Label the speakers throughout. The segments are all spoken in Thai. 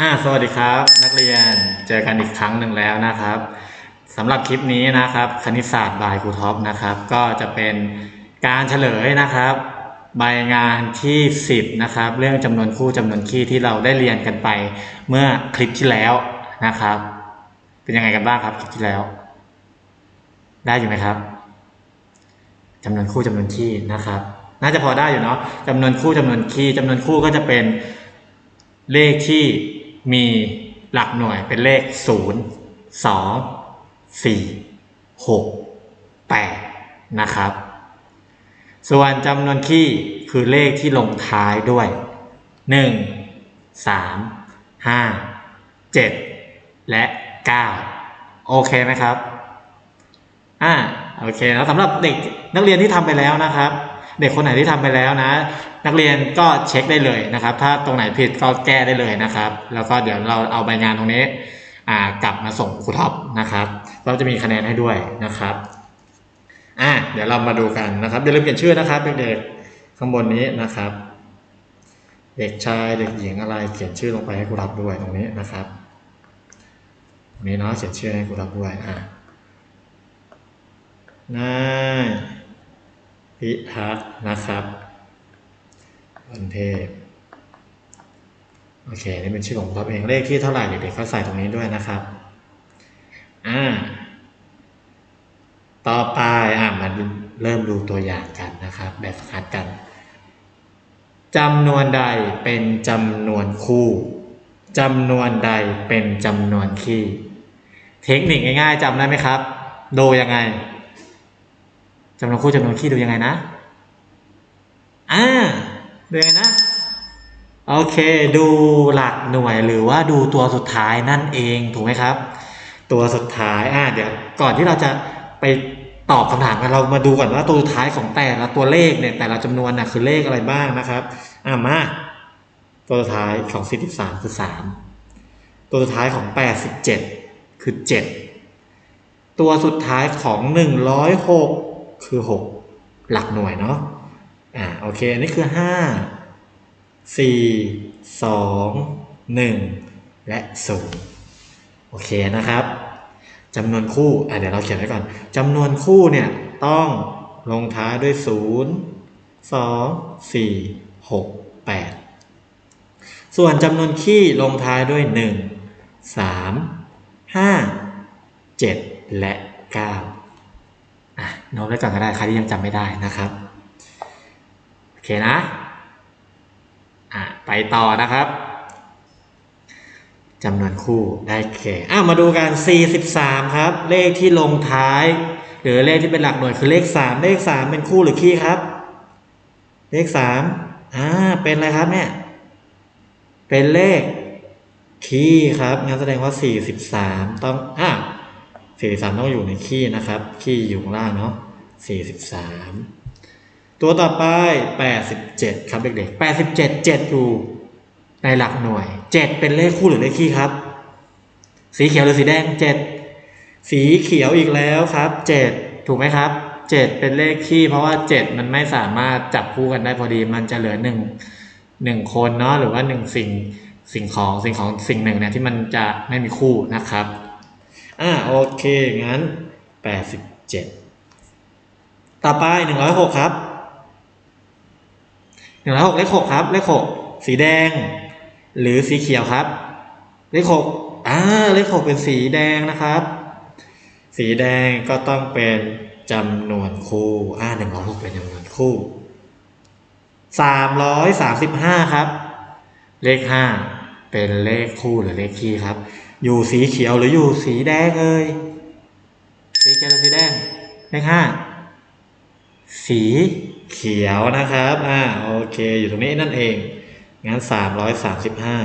Speaker 1: อ่าสวัสดีครับ นักเรียนเจอกันอีกครั้งหนึ่งแล้วนะครับสำหรับคลิปนี้นะครับ คณิตศาสตร์บายครูท็อปนะครับ ก็จะเป็นการเฉลยนะครับ ใบงานที่ 10นะครับ เรื่องจำนวนคู่จำนวนคี่ที่เราได้เรียนกันไปเมื่อคลิปที่แล้วนะครับ เป็นยังไงกันบ้างครับคลิปที่แล้ว ได้อยู่ไหมครับจำนวนคู่จำนวนคี่นะครับ น่าจะพอได้อยู่เนาะจำนวนคู่จำนวนคี่จำนวนคู่ก็จะเป็นเลขที่ มีหลักหน่วยเป็นเลข 0 2 4 6 8 นะครับ ส่วนจำนวนคี่คือเลขที่ลงท้ายด้วย 1 3 5 7 และ 9 โอเคไหมครับ อ่า โอเคแล้วสำหรับเด็กนักเรียนที่ทำไปแล้วนะครับ เด็กคนไหนที่ทำไปแล้วนะ นักเรียนก็เช็คได้เลยนะครับ ถ้าตรงไหนผิดก็แก้ได้เลยนะครับ แล้วก็เดี๋ยวเราเอาใบงานตรงนี้กลับมาส่งครูท็อปนะครับเราจะมีคะแนนให้ด้วยนะครับอ่าเดี๋ยวเรามาดูกันนะครับอย่าลืมเขียนชื่อนะครับเด็กๆข้างบนนี้นะครับ เด็กชายเด็กหญิงอะไรเขียนชื่อลงไปให้ครูท็อปด้วยตรงนี้นะครับตรงนี้เนาะเขียนชื่อให้ครูท็อปด้วยอ่านาย พิทักษ์นะครับวันเทพโอเค นี่เป็นชื่อของท็อปเองเลขที่เท่าไหร่เด็กๆก็ใส่ตรงนี้ด้วยนะครับ อ่า ต่อไปอ่ามาเริ่มดูตัวอย่างกันนะครับ แบบฝึกหัดกันจำนวนใดเป็นจำนวนคู่จำนวนใดเป็นจำนวนคี่ เทคนิคง่ายๆจำได้ไหมครับ ดูยังไง จำนวนคู่จำนวนคี่ดูยังไงนะ อ่า ดูยังไงนะ โอเค ดูหลักหน่วยหรือว่าดูตัวสุดท้ายนั่นเอง ถูกไหมครับ ตัวสุดท้าย อ่า เดี๋ยว ก่อนที่เราจะไปตอบคำถามกัน เรามาดูก่อนว่าตัวสุดท้ายของแต่ละตัวเลขเนี่ย แต่ละจำนวนน่ะคือเลขอะไรบ้างนะครับ อ่ามา ตัวสุดท้ายของ43คือ3ตัวสุดท้ายของ87คือ7ตัวสุดท้ายของ106 คือ 6 หลักหน่วยเนาะอ่าโอเคอันนี้คือ 5 4 2 1 และ0โอเคนะครับจำนวนคู่อ่าเดี๋ยวเราเขียนไว้ก่อนจำนวนคู่เนี่ยต้องลงท้ายด้วย 0 2 4 6 8 ส่วนจำนวนคี่ลงท้ายด้วย 1 3 5 7 และ 9 โน้ตไว้ก่อนก็ได้ใครที่ยังจำไม่ได้นะครับ โอเคนะอะไปต่อนะครับจำนวนคู่ได้แก่อะมาดูกัน 43 ครับ เลขที่ลงท้าย หรือเลขที่เป็นหลักหน่วยคือเลข 3 เลข 3 เป็นคู่หรือคี่ครับ เลข3อ่าเป็นอะไรครับเนี่ยเป็นเลขคี่ครับงั้นแสดงว่า 43 ต้องอะ 43ต้องอยู่ในคี่นะครับคี่อยู่ข้างล่างเนาะ43ตัวต่อไป87ครับเด็กๆ87 7อยู่ในหลักหน่วย7เป็นเลขคู่หรือเลขคี่ครับ สีเขียวหรือสีแดง7สีเขียวอีกแล้วครับ7ถูกไหมครับ7เป็นเลขคี่เพราะว่า7มันไม่สามารถจับคู่กันได้พอดีมันจะเหลือ1 1คนเนาะหรือว่า1สิ่งสิ่งของสิ่งของสิ่งหนึ่งเนี่ยที่มันจะไม่มีคู่นะครับ อ่าโอเค งั้น 87 ต่อไป 106 ครับ 106 เลข 6 ครับ เลข 6 สีแดง หรือสีเขียวครับ เลข 6 อ่า เลข 6 เป็นสีแดงนะครับ สีแดงก็ต้องเป็นจำนวนคู่อ่า106 เป็นจำนวนคู่ 335 ครับ เลข 5 เป็นเลขคู่หรือเลขคี่ครับ อยู่สีเขียวหรืออยู่สีแดงเอ่ยสีเขียวหรือสีแดงเลขห้าสีเขียวนะครับ อ่า โอเค อยู่ตรงนี้นั่นเอง งั้นสามร้อยสามสิบห้า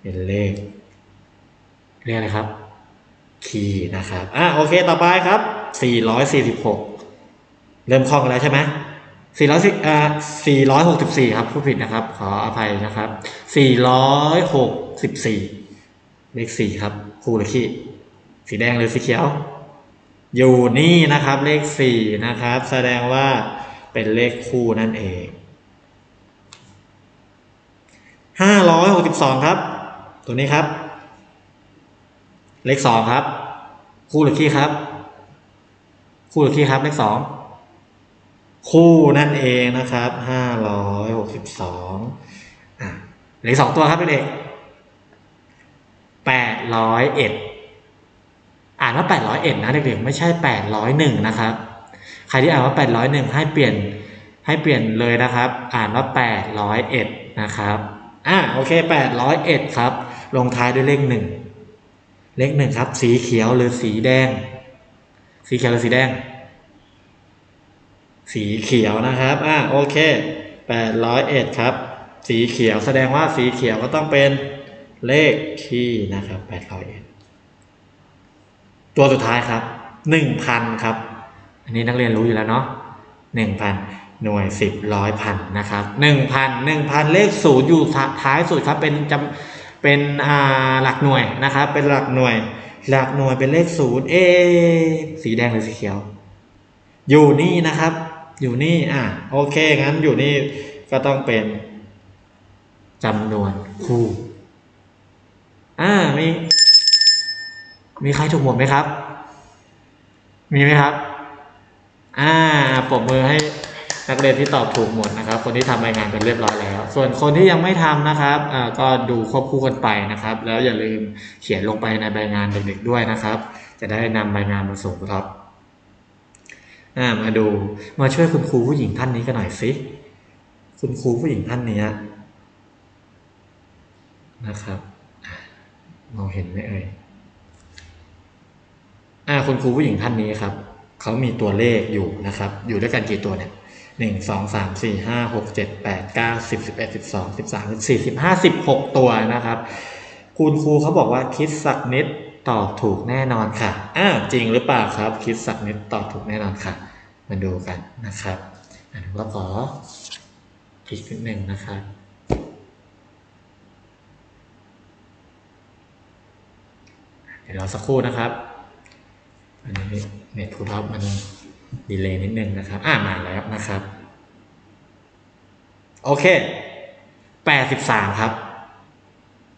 Speaker 1: เป็นเลข เรียกอะไรครับ คีย์นะครับ อ่าโอเค ต่อไปครับสี่ร้อยสี่สิบหกเริ่มคล่องแล้วใช่ไหมสี่ร้อยสิอ่าสี่ร้อยหกสิบสี่ครับ ผู้ผิดนะครับ ขออภัยนะครับสี่ร้อยหกสิบสี่ เลขสี่ครับคู่หรือขี้สีแดงหรือสีเขียว อยู่นี่นะครับเลขสี่นะครับ แสดงว่าเป็นเลขคู่นั่นเองห้าร้อยหกสิบสองครับ ตัวนี้ครับ เลขสองครับ คู่หรือคี่ครับ คู่หรือคี่ครับเลขสองคู่นั่นเองนะครับห้าร้อยหกสิบสองอะเหลือสองตัวครับเด็ก แปดร้อยเอ็ดอ่านว่าแปดร้อยเอ็ดนะเด็กๆไม่ใช่แปดร้อยหนึ่งนะครับ ใครที่อ่านว่าแปดร้อยหนึ่งให้เปลี่ยนให้เปลี่ยนเลยนะครับ อ่านว่าแปดร้อยเอ็ดนะครับอะโอเคแปดร้อยเอ็ดครับ ลงท้ายด้วยเลขหนึ่งเลขหนึ่งครับ สีเขียวหรือสีแดง สีเขียวหรือสีแดง สีเขียวนะครับอ่าโอเคแปดร้อยเอ็ดครับ สีเขียวแสดงว่าสีเขียวก็ต้องเป็น เลขคี่นะครับแปดร้อยเอ็ดตัวสุดท้ายครับหนึ่งพันครับ อันนี้นักเรียนรู้อยู่แล้วเนาะหนึ่งพันหน่วยสิบร้อยพันนะครับหนึ่งพันหนึ่งพันเลขศูนย์อยู่ท้ายสุดครับเป็นจำเป็นอ่าหลักหน่วยนะครับเป็นหลักหน่วย หลักหน่วยเป็นเลขศูนย์เอสีแดงหรือสีเขียว อยู่นี่นะครับ อยู่นี่อะโอเคงั้นอยู่นี่ก็ต้องเป็นจำนวนคู่ อ่ามีมีใครถูกหมดไหมครับ มีไหมครับ อ่าปรบมือให้นักเรียนที่ตอบถูกหมดนะครับ คนที่ทำรายงานกันเรียบร้อยแล้ว ส่วนคนที่ยังไม่ทำนะครับอ่าก็ดูควบคู่กันไปนะครับ แล้วอย่าลืมเขียนลงไปในใบงานเด็กๆด้วยนะครับ จะได้นำใบงานมาส่งครับอ่ามาดูมาช่วยคุณครูผู้หญิงท่านนี้กันหน่อยสิคุณครูผู้หญิงท่านนี้นะครับ มองเห็นไหมเอ่ยอ่าคุณครูผู้หญิงท่านนี้ครับเขามีตัวเลขอยู่นะครับ อยู่ด้วยกันกี่ตัวเนี่ยหนึ่งสองสามสี่ห้าหกเจ็ดแปดเก้าสิบสิบเอ็ดสิบสองสิบสามสิบสี่สิบห้าสิบหกตัวนะครับ คุณครูเขาบอกว่าคิดสักนิดตอบถูกแน่นอนค่ะอ้าวจริงหรือเปล่าครับ คิดสักนิดตอบถูกแน่นอนค่ะ มาดูกันนะครับอันนี้ก็ขอคลิกนิดหนึ่งนะครับ เดี๋ยวรอสักครู่นะครับ อันนี้เน็ตทูท็อปมันดีเลย์นิดนึงนะครับ อ่ามาแล้วนะครับ โอเคแปดสิบสามครับ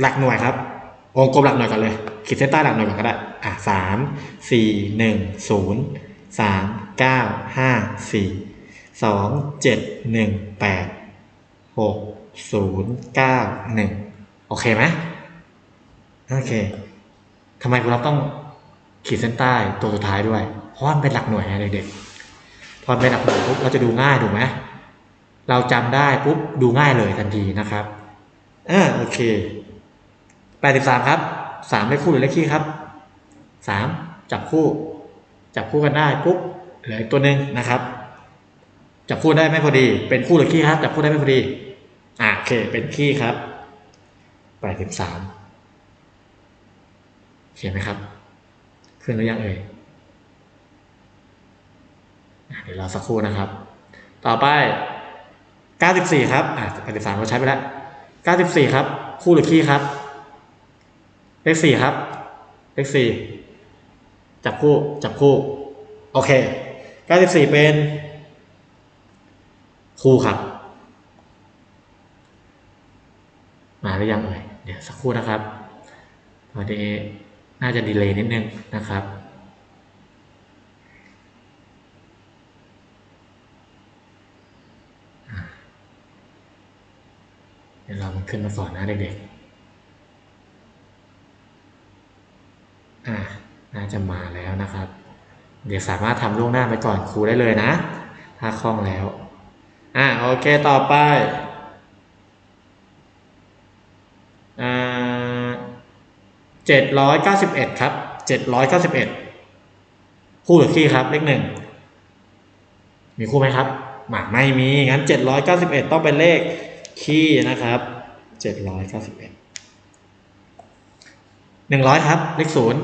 Speaker 1: หลักหน่วยครับวงกลมหลักหน่วยก่อนเลย ขีดเส้นใต้หลักหน่วยก่อนก็ได้ อะสามสี่หนึ่งศูนย์สามเก้าห้าสี่สองเจ็ดหนึ่งแปดหกศูนย์เก้าหนึ่งโอเคไหมโอเค ทำไมเราต้องขีดเส้นใต้ตัวสุดท้ายด้วย เพราะมันเป็นหลักหน่วยไงเด็กๆ พอเป็นหลักหน่วยปุ๊บเราจะดูง่ายถูกไหมเราจำได้ปุ๊บดูง่ายเลยทันทีนะครับอ่าโอเคแปดสิบสามครับสามเลขคู่หรือเลขคี่ครับสามจับคู่ จับคู่กันได้ปุ๊บเหลืออีกตัวหนึ่งนะครับ จับคู่ได้ไม่พอดี เป็นคู่หรือคี่ครับจับคู่ได้ไม่พอดีอ่าโอเค เป็นคี่ครับแปดสิบสาม เขียนไหมครับ ขึ้นหรือยังเอ่ยเดี๋ยวรอสักครู่นะครับ ต่อไปเก้าสิบสี่ครับอ่าแปดสิบสามเราใช้ไปแล้วเก้าสิบสี่ครับ คู่หรือคี่ครับ เลขสี่ครับ เลขสี่จับคู่ จับคู่ โอเคเก้าสิบสี่เป็น คู่ครับ มาหรือยังเอ่ย เดี๋ยวสักครู่นะครับพอดี น่าจะดีเลย์นิดนึงนะครับเดี๋ยวเรามันขึ้นมาก่อนนะเด็กๆอ่าน่าจะมาแล้วนะครับ เดี๋ยวสามารถทำล่วงหน้าไปก่อนครูได้เลยนะ ถ้าคล่องแล้ว อ่าโอเคต่อไป เจ็ดร้อยเก้าสิบเอ็ดครับเจ็ดร้อยเก้าสิบเอ็ดคู่หรือคี่ครับเลขหนึ่งมีคู่ไหมครับหมากไม่มีงั้นเจ็ดร้อยเก้าสิบเอ็ดต้องเป็นเลขคี่นะครับเจ็ดร้อยเก้าสิบเอ็ดหนึ่งร้อยครับ เลขศูนย์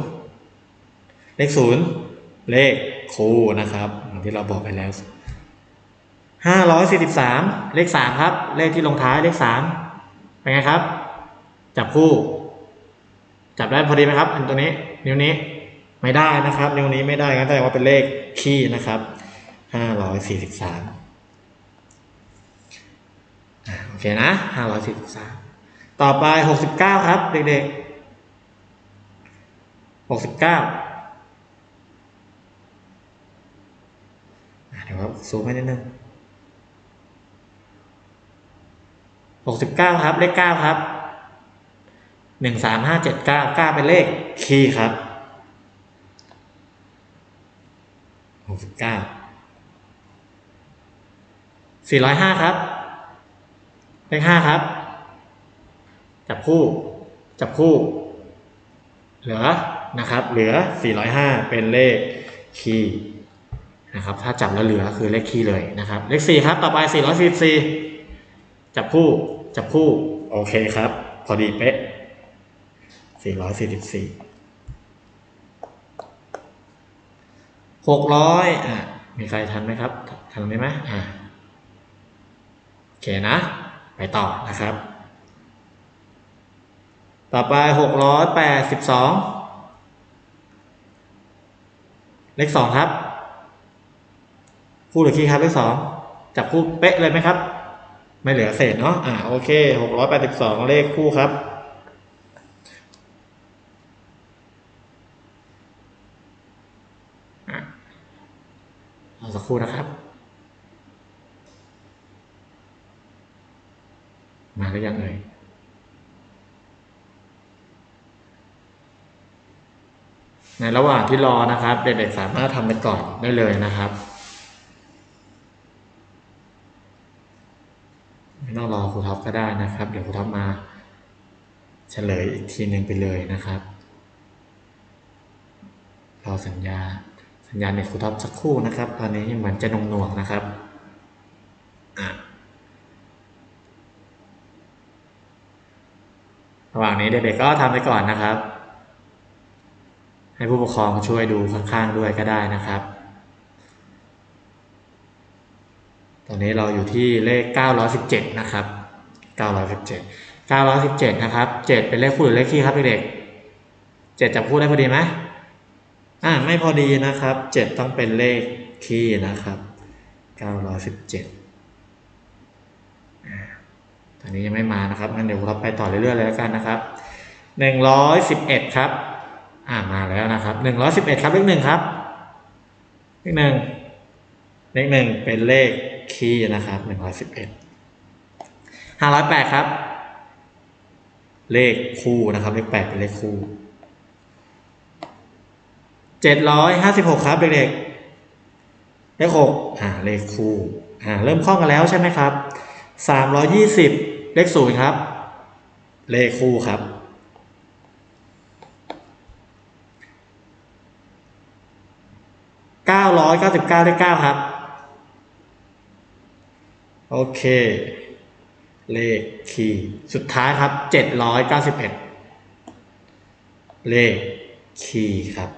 Speaker 1: เลขศูนย์เลขคู่นะครับอย่างที่เราบอกไปแล้วห้าร้อยสี่สิบสามเลขสามครับ เลขที่ลงท้ายเลขสามเป็นไงครับ จับคู่ จับได้พอดีไหมครับ อันตัวนี้นิ้วนี้ไม่ได้นะครับ นิ้วนี้ไม่ได้งั้นแสดงว่าเป็นเลขคี่นะครับห้าร้อยสี่สิบสามโอเคนะห้าร้อยสี่สิบสามต่อไปหกสิบเก้าครับ เด็กๆหกสิบเก้าเดี๋ยวครับซูมให้นิดนึงหกสิบเก้าครับ เลขเก้าครับ หนึ่งสามห้าเจ็ดเก้าเก้าเป็นเลขคีย์ครับหกสิบเก้าสี่ร้อยห้าครับ เลขห้าครับ จับคู่ จับคู่ เหลือนะครับ เหลือ405เป็นเลขคีย์นะครับ ถ้าจับแล้วเหลือคือเลขคีย์เลยนะครับ เลข4ครับ ต่อไป444จับคู่ จับคู่ โอเคครับ พอดีเป๊ะ 444 600อะมีใครทันไหมครับ ทันไหมไหมอะโอเคนะ ไปต่อนะครับ ต่อไปหกร้อยแปดสิบสองเลขสองครับ คู่หรือคีย์ครับเลขสองจับคู่เป๊ะเลยไหมครับ ไม่เหลือเศษเนาะอ่าโอเคหกร้อยแปดสิบสองเลขคู่ครับ อะเอาสัก ครู่นะครับ มาหรือยังเอ่ยในระหว่างที่รอนะครับ เด็กๆสามารถทำไปก่อนได้เลยนะครับไม่ต้องรอครูท็อปก็ได้นะครับ เดี๋ยวครูท็อปมาเฉลยอีกทีหนึ่งไปเลยนะครับ รอสัญญา สัญญาณเน็ตครูท็อปสักครู่นะครับ ตอนนี้เหมือนจะนงหน่วงๆนะครับระหว่างนี้เด็กๆก็ทำไปก่อนนะครับ ให้ผู้ปกครองช่วยดูข้างๆด้วยก็ได้นะครับ ตอนนี้เราอยู่ที่เลข 917 นะครับ 917 917 นะครับ 7 เป็นเลขคู่หรือเลขคี่ครับเด็กๆ7จับคู่ได้พอดีไหม อ่าไม่พอดีนะครับ 7 ต้องเป็นเลขคี่นะครับ 917อ่าตอนนี้ยังไม่มานะครับงั้นเดี๋ยวเราไปต่อเรื่อยๆเลยแล้วกันนะครับ 111 ครับ อ่ามาแล้วนะครับหนึ่งร้อยสิบเอ็ดครับเลขหนึ่งครับ เลขหนึ่งเลขหนึ่งเป็นเลขคีย์นะครับหนึ่งร้อยสิบเอ็ดห้าร้อยแปดครับ เลขคู่นะครับ เลขแปดเป็นเลขคู่ เจ็ดร้อยห้าสิบหกครับเด็กๆ เลขหกอ่าเลขคู่อ่าเริ่มคล่องกันแล้วใช่ไหมครับสามร้อยยี่สิบเลขศูนย์ครับ เลขคู่ครับเก้าร้อยเก้าสิบเก้าเลขเก้าครับ โอเค เลขคีย์สุดท้ายครับเจ็ดร้อยเก้าสิบเอ็ดเลขคีย์ครับ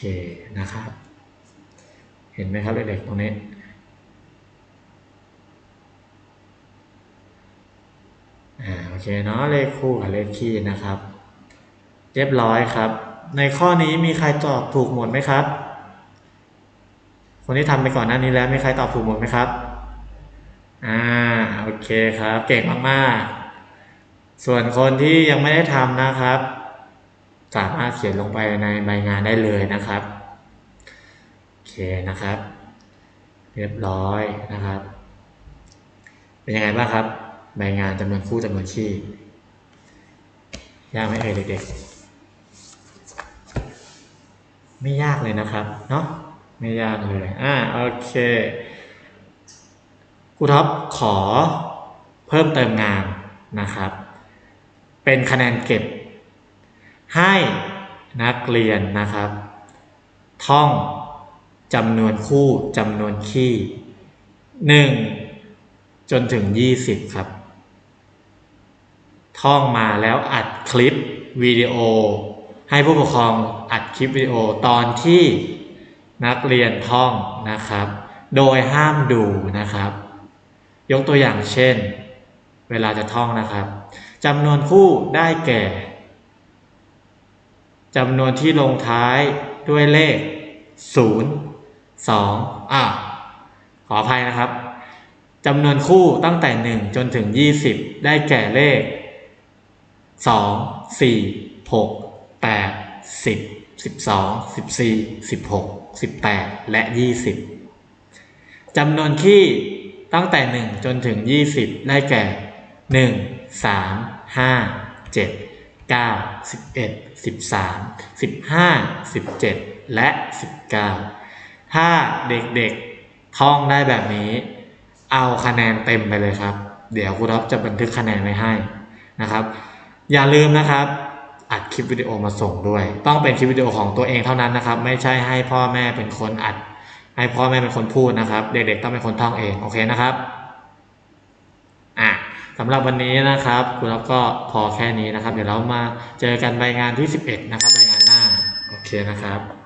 Speaker 1: เคนะครับ เห็นไหมครับเด็กๆตรงนี้ อ่าโอเคเนาะเลขคู่กับเลขคีย์นะครับ เรียบร้อยครับ ในข้อนี้มีใครตอบถูกหมดไหมครับ คนที่ทำไปก่อนหน้านี้แล้วมีใครตอบถูกหมดไหมครับ อ่าโอเคครับ เก่งมากๆ ส่วนคนที่ยังไม่ได้ทำนะครับ สามารถเขียนลงไปในใบงานได้เลยนะครับโอเคนะครับ เรียบร้อยนะครับ เป็นยังไงบ้างครับ ใบงานจำนวนคู่จำนวนขี้ยากไหมเอ่ยเด็กๆ ไม่ยากเลยนะครับ เนาะไม่ยากเลย อ่า โอเคครูท็อปขอเพิ่มเติมงานนะครับ เป็นคะแนนเก็บ ให้นักเรียนนะครับ ท่องจำนวนคู่จำนวนขี้หนึ่งจนถึงยี่สิบครับ ท่องมาแล้วอัดคลิปวิดีโอ ให้ผู้ปกครองอัดคลิปวิดีโอตอนที่นักเรียนท่องนะครับ โดยห้ามดูนะครับ ยกตัวอย่างเช่น เวลาจะท่องนะครับจำนวนคู่ได้แก่ จำนวนที่ลงท้ายด้วยเลข 0 2อะขออภัยนะครับจำนวนคู่ตั้งแต่ 1 จนถึง 20 ได้แก่เลข 2 4 6 8 10 12 14 16 18 และ 20จำนวนคี่ตั้งแต่ 1 จนถึง 20 ได้แก่ 1 3 5 7 9 11 13 15 17และ19ถ้าเด็กๆท่องได้แบบนี้ เอาคะแนนเต็มไปเลยครับ เดี๋ยวครูท็อปจะบันทึกคะแนนไว้ให้นะครับ อย่าลืมนะครับอัดคลิปวิดีโอมาส่งด้วย ต้องเป็นคลิปวิดีโอของตัวเองเท่านั้นนะครับ ไม่ใช่ให้พ่อแม่เป็นคนอัด ให้พ่อแม่เป็นคนพูดนะครับ เด็กๆต้องเป็นคนท่องเอง โอเคนะครับ อะ สำหรับวันนี้นะครับคุณรับก็พอแค่นี้นะครับ เดี๋ยวเรามาเจอกันใบงานที่ 11 นะครับใบงานหน้า โอเคนะครับ